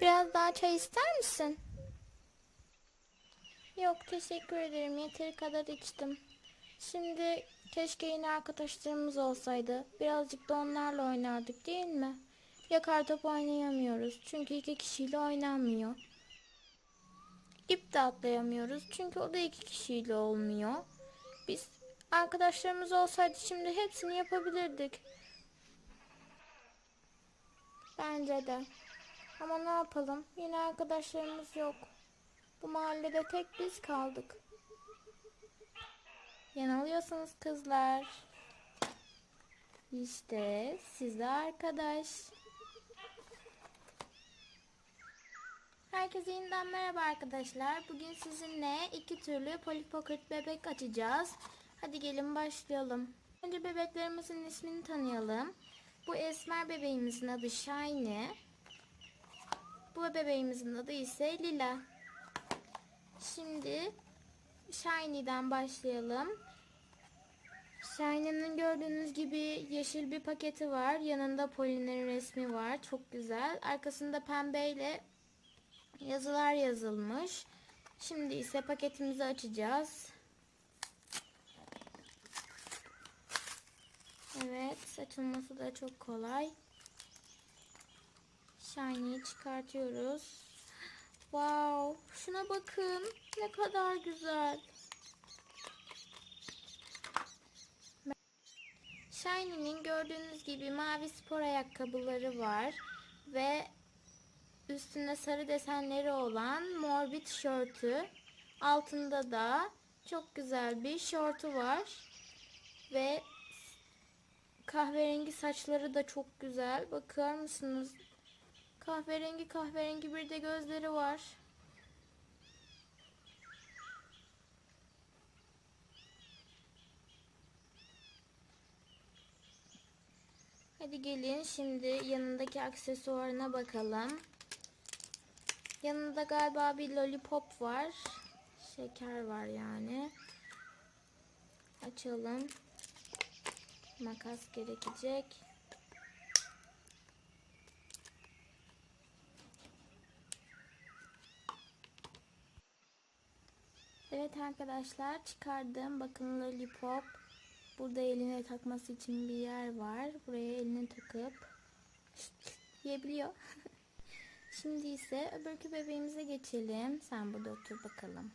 Biraz daha çay ister misin? Yok teşekkür ederim. Yeteri kadar içtim. Şimdi keşke yine arkadaşlarımız olsaydı. Birazcık da onlarla oynardık değil mi? Yakar top oynayamıyoruz. Çünkü iki kişiyle oynanmıyor. İp de atlayamıyoruz. Çünkü o da iki kişiyle olmuyor. Biz arkadaşlarımız olsaydı şimdi hepsini yapabilirdik. Bence de. Ama ne yapalım? Yine arkadaşlarımız yok. Bu mahallede tek biz kaldık. Yanılıyorsunuz kızlar. İşte size arkadaş. Herkese yeniden merhaba arkadaşlar. Bugün sizinle iki türlü Polly Pocket bebek açacağız. Hadi gelin başlayalım. Önce bebeklerimizin ismini tanıyalım. Bu esmer bebeğimizin adı Shiny. Bu bebeğimizin adı ise Lila. Şimdi Shiny'den başlayalım. Shiny'nin gördüğünüz gibi yeşil bir paketi var. Yanında Polly'nin resmi var. Çok güzel. Arkasında pembeyle yazılar yazılmış. Şimdi ise paketimizi açacağız. Evet, açılması da çok kolay. Shiny'yi çıkartıyoruz. Wow, şuna bakın. Ne kadar güzel. Shiny'nin gördüğünüz gibi mavi spor ayakkabıları var ve üstünde sarı desenleri olan mor bir tişörtü. Altında da çok güzel bir şortu var ve kahverengi saçları da çok güzel. Bakar mısınız? Kahverengi kahverengi bir de gözleri var. Hadi gelin şimdi yanındaki aksesuarına bakalım. Yanında galiba bir lollipop var. Şeker var yani. Açalım. Makas gerekecek. Evet arkadaşlar çıkardım. Bakın lollipop. Burada eline takması için bir yer var. Buraya elini takıp yiyebiliyor. Şimdi ise öbürkü bebeğimize geçelim. Sen burada otur bakalım.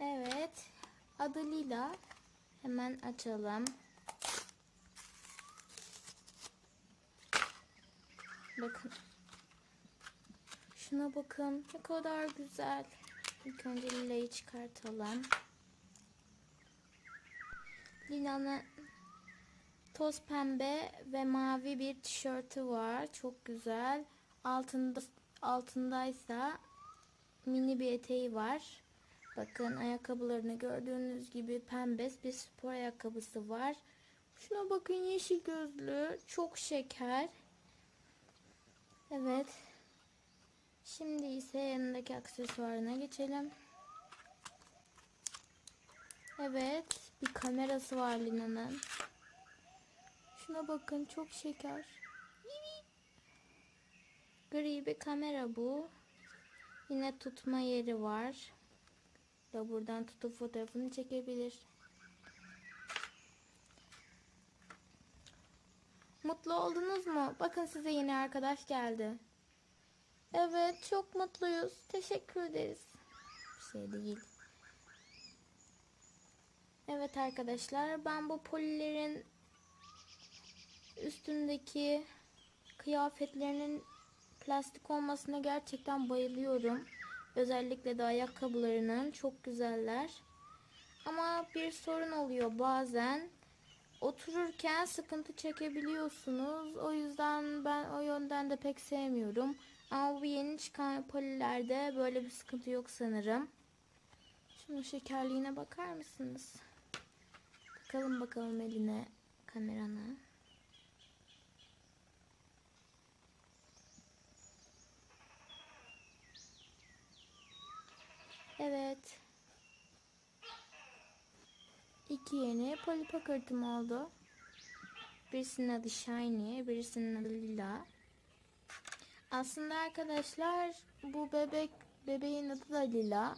Evet. Adı Lila. Hemen açalım. Bakın. Şuna bakın. Ne kadar güzel. İlk önce Lila'yı çıkartalım. Lila'nın toz pembe ve mavi bir tişörtü var. Çok güzel. Altında altındaysa mini bir eteği var. Bakın ayakkabılarını gördüğünüz gibi pembe bir spor ayakkabısı var. Şuna bakın yeşil gözlü. Çok şeker. Evet. Şimdi ise yanındaki aksesuarına geçelim. Evet. Bir kamerası var Lina'nın. Şuna bakın çok şeker. Gri bir kamera bu. Yine tutma yeri var. Da buradan tutup fotoğrafını çekebilir. Mutlu oldunuz mu? Bakın size yeni arkadaş geldi. Evet çok mutluyuz. Teşekkür ederiz. Bir şey değil. Evet arkadaşlar ben bu polilerin üstündeki kıyafetlerinin plastik olmasına gerçekten bayılıyorum. Özellikle de ayakkabılarının çok güzeller. Ama bir sorun oluyor bazen. Otururken sıkıntı çekebiliyorsunuz. O yüzden ben o yönden de pek sevmiyorum. Ama bu yeni çıkan polilerde böyle bir sıkıntı yok sanırım. Şunun şekerliğine bakar mısınız? Bakalım bakalım eline kamerana. Evet. İki yeni Polly Pocket'ım oldu. Birisinin adı Shiny, birisinin adı Lila. Aslında arkadaşlar bu bebek bebeğin adı da Lila.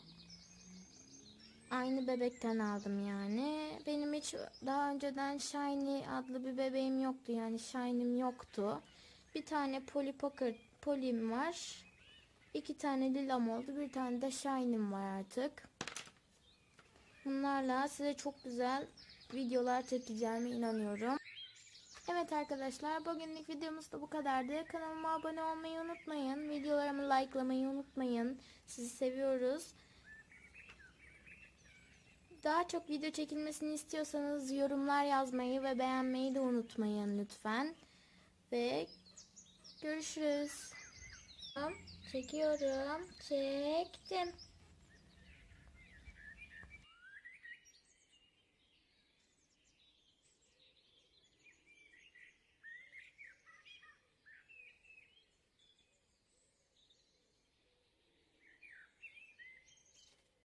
Aynı bebekten aldım yani. Benim hiç daha önceden Shiny adlı bir bebeğim yoktu. Yani Shiny'm yoktu. Bir tane Polly Pocket Polly'm var. İki tane Lila'm oldu. Bir tane de Shiny'm var artık. Bunlarla size çok güzel videolar çekeceğime inanıyorum. Evet arkadaşlar bugünlük videomuz da bu kadardı. Kanalıma abone olmayı unutmayın. Videolarımı likelamayı unutmayın. Sizi seviyoruz. Daha çok video çekilmesini istiyorsanız yorumlar yazmayı ve beğenmeyi de unutmayın lütfen. Ve görüşürüz. Çekiyorum. Çektim.